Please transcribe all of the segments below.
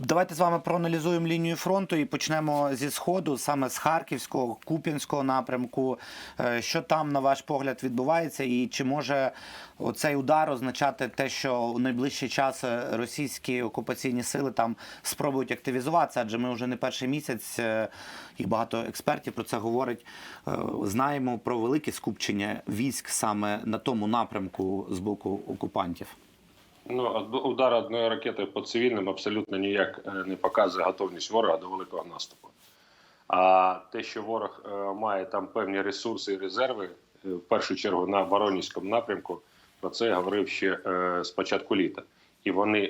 Давайте з вами проаналізуємо лінію фронту і почнемо зі сходу, саме з Харківського, Куп'янського напрямку. Е, Що там, на ваш погляд, відбувається, і чи може оцей удар означати те, що у найближчий час е, російські окупаційні сили там спробують активізуватися? Адже ми вже не перший місяць, е, і багато експертів про це говорять. е, Знаємо про велике скупчення військ саме на тому напрямку з боку окупантів. Ну, удар одної ракети по цивільним абсолютно ніяк е, не показує готовність ворога до великого наступу. А те, що ворог е, має там певні ресурси і резерви, е, в першу чергу на Воронізькому напрямку, про це я говорив ще з початку літа. І вони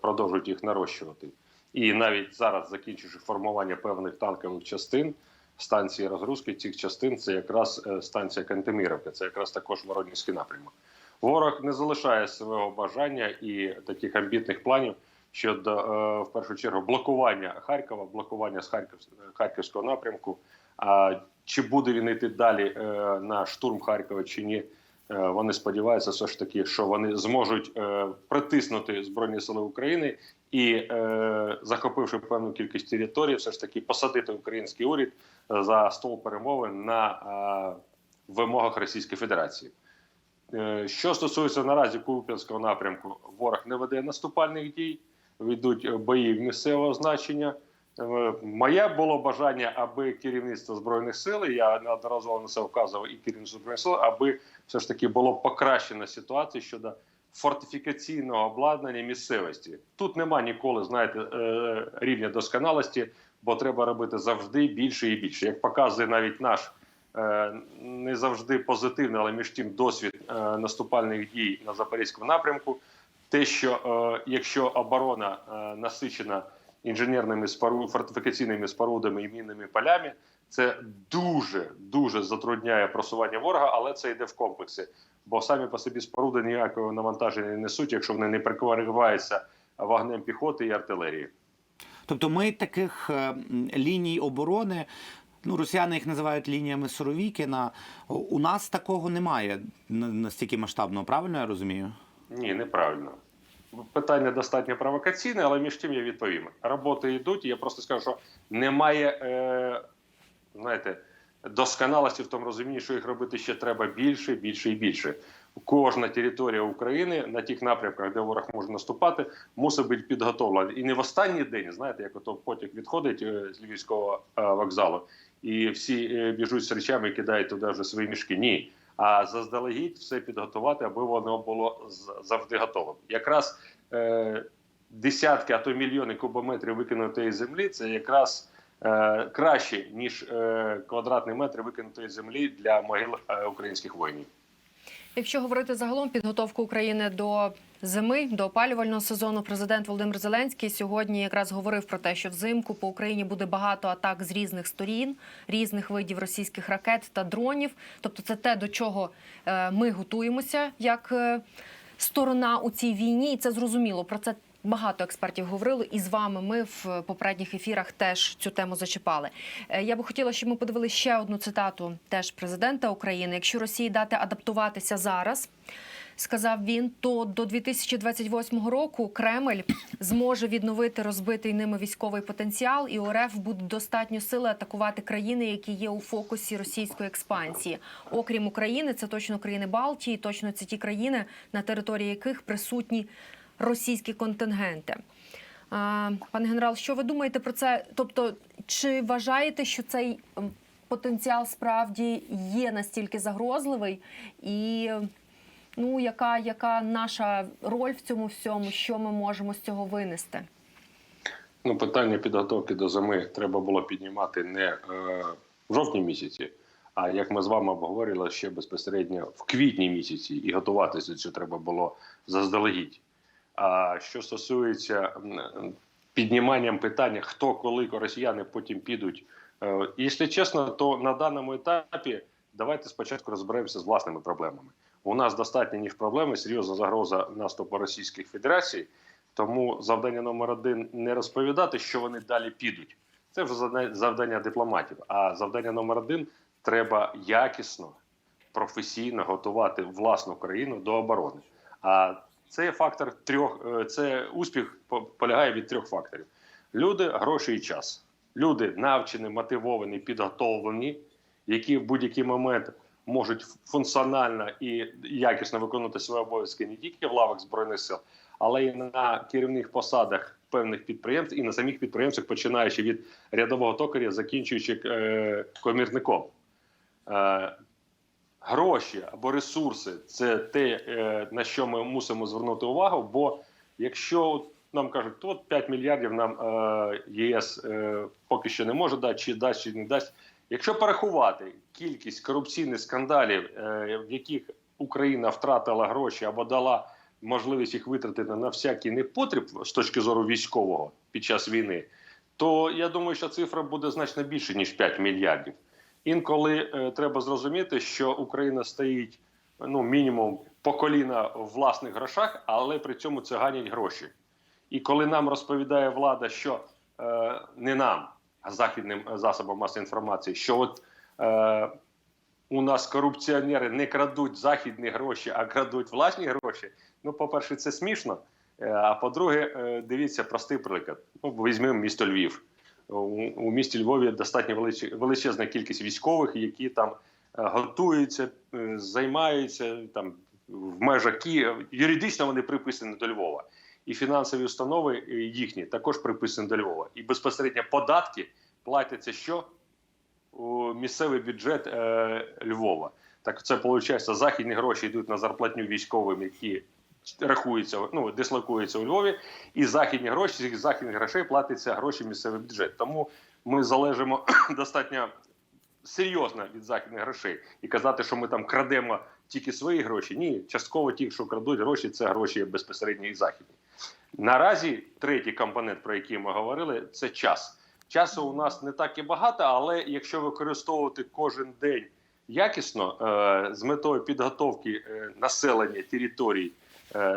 продовжують їх нарощувати. І навіть зараз, закінчивши формування певних танкових частин, станції розгрузки цих частин це якраз станція Кантеміровка, це якраз також Воронізький напрямок. Ворог не залишає свого бажання і таких амбітних планів щодо е, в першу чергу блокування Харкова, блокування з Харків, Харківського напрямку. А чи буде він йти далі е, на штурм Харкова чи ні? Е, Вони сподіваються, все ж таки, що вони зможуть е, притиснути збройні сили України і, е, захопивши певну кількість територій, все ж таки посадити український уряд е, за стол перемовин на е, вимогах Російської Федерації. Е, Що стосується наразі Куп'янського напрямку, ворог не веде наступальних дій, ведуть бої місцевого значення. Е, Моє було бажання, аби керівництво збройних сил, я неодноразово на це вказував і керівництво збройних сил, аби все ж таки було покращена ситуація щодо фортифікаційного обладнання місцевості. Тут нема ніколи, знаєте, е, рівня досконалості, бо треба робити завжди більше і більше. Як показує навіть наш не завжди позитивний, але між тим досвід е, наступальних дій на запорізькому напрямку. Те, що е, якщо оборона е, насичена інженерними спору... фортифікаційними спорудами і мінними полями, це дуже дуже затрудняє просування ворога, але це йде в комплексі. Бо самі по собі споруди ніякого навантаження не несуть, якщо вони не прикриваються вогнем піхоти і артилерії. Тобто ми таких е, ліній оборони, ну росіяни їх називають лініями Суровікіна. У нас такого немає настільки масштабного, правильно я розумію? Ні, неправильно. Питання достатньо провокаційне, але між тим я відповім. Роботи йдуть, і я просто скажу, що немає е, знаєте, досконалості в тому розумінні, що їх робити ще треба більше, більше і більше. Кожна територія України на тих напрямках, де ворог може наступати, мусить бути підготовлена. І не в останній день, знаєте, як ото потяг відходить е, з Львівського е, вокзалу, і всі е, біжуть з речами кидають туди вже свої мішки. Ні. А заздалегідь все підготувати, аби воно було завжди готовим. Якраз е, десятки, а то мільйони кубометрів викинутої землі це якраз е, краще, ніж е, квадратний метр викинутої землі для могил е, українських воїнів. Якщо говорити загалом підготовку України до зими, до опалювального сезону, президент Володимир Зеленський сьогодні якраз говорив про те, що взимку по Україні буде багато атак з різних сторін, різних видів російських ракет та дронів. Тобто, це те, до чого е, ми готуємося як е, сторона у цій війні, і це зрозуміло. Про це багато експертів говорили, і з вами ми в попередніх ефірах теж цю тему зачіпали. Е, Я би хотіла, щоб ми подивили ще одну цитату теж президента України. Якщо Росії дати адаптуватися зараз. Сказав він, то до 2028 року Кремль зможе відновити розбитий ними військовий потенціал, і у РФ буде достатньо сили атакувати країни, які є у фокусі російської експансії. Окрім України, це точно країни Балтії, точно це ті країни, на території яких присутні російські контингенти. Пане генерал, що ви думаєте про це? Тобто, чи вважаєте, що цей потенціал справді є настільки загрозливий, і ну яка, яка наша роль в цьому всьому? Що ми можемо з цього винести? Ну, питання підготовки до зими треба було піднімати не е, в жовтні місяці, а як ми з вами обговорили ще безпосередньо в квітні місяці, і готуватися цього треба було заздалегідь. А що стосується підніманням питання, хто коли росіяни потім підуть, е, якщо чесно, то на даному етапі давайте спочатку розберемося з власними проблемами. У нас достатньо ніж проблеми, серйозна загроза наступу Російської Федерації. Тому завдання номер один не розповідати, що вони далі підуть. Це вже завдання дипломатів. А завдання номер один треба якісно, професійно готувати власну країну до оборони. А це фактор трьох. е, Це успіх полягає від трьох факторів. Люди, гроші і час. Люди навчені, мотивовані, підготовлені, які в будь-який момент можуть функціонально і якісно виконувати свої обов'язки не тільки в лавах збройних сил, але й на керівних посадах певних підприємств і на самих підприємствах, починаючи від рядового токаря, закінчуючи е, комірником. Е, гроші або ресурси це те, е, на що ми мусимо звернути увагу. Бо якщо нам кажуть, то 5 мільярдів нам е, ЄС е, поки що не може дати, чи дасть, чи не дасть. Якщо порахувати кількість корупційних скандалів, в яких Україна втратила гроші або дала можливість їх витратити на всякий непотріб з точки зору військового під час війни, то я думаю, що цифра буде значно більше ніж 5 мільярдів. Інколи е, треба зрозуміти, що Україна стоїть ну мінімум по коліна в власних грошах, але при цьому це ганять гроші. І коли нам розповідає влада, що е, не нам, а західним засобам масової інформації, що от е, у нас корупціонери не крадуть західні гроші, а крадуть власні гроші. Ну, по-перше, це смішно. Е, А по-друге, е, дивіться простий приклад. Ну, візьмемо місто Львів. У, місті Львові достатньо величезна кількість військових, які там е, готуються, е, займаються там в межах Києва. Юридично вони приписані до Львова. І фінансові установи е, їхні також приписані до Львова. І безпосередньо податки платяться що? У місцевий бюджет е, Львова. Так це виходить, західні гроші йдуть на зарплатню військовим, які рахуються, ну дислокуються у Львові, і західні гроші з західних грошей платяться гроші місцевий бюджет. Тому ми залежимо достатньо серйозно від західних грошей і казати, що ми там крадемо тільки свої гроші. Ні, частково ті, що крадуть гроші, це гроші безпосередньо і західні. Наразі третій компонент, про який ми говорили, це час. Часу у нас не так і багато, але якщо використовувати кожен день якісно е, з метою підготовки е, населення територій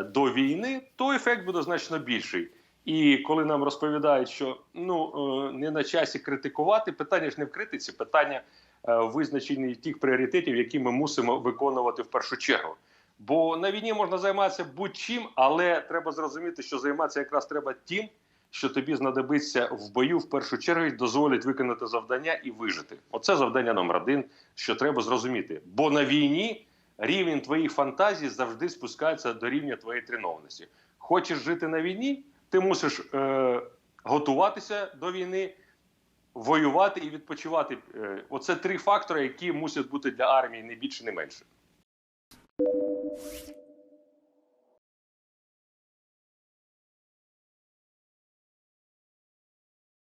до війни, то ефект буде значно більший. І коли нам розповідають, що ну е, не на часі критикувати, питання ж не в критиці, питання е, в визначенні тих пріоритетів, які ми мусимо виконувати в першу чергу. Бо на війні можна займатися будь-чим, але треба зрозуміти, що займатися якраз треба тим, що тобі знадобиться в бою в першу чергу і дозволить виконати завдання і вижити. Оце завдання номер один, що треба зрозуміти. Бо на війні рівень твоїх фантазій завжди спускається до рівня твоєї тренованості. Хочеш жити на війні, ти мусиш е, готуватися до війни, воювати і відпочивати. Е, Оце три фактори, які мусять бути для армії не більше, не менше.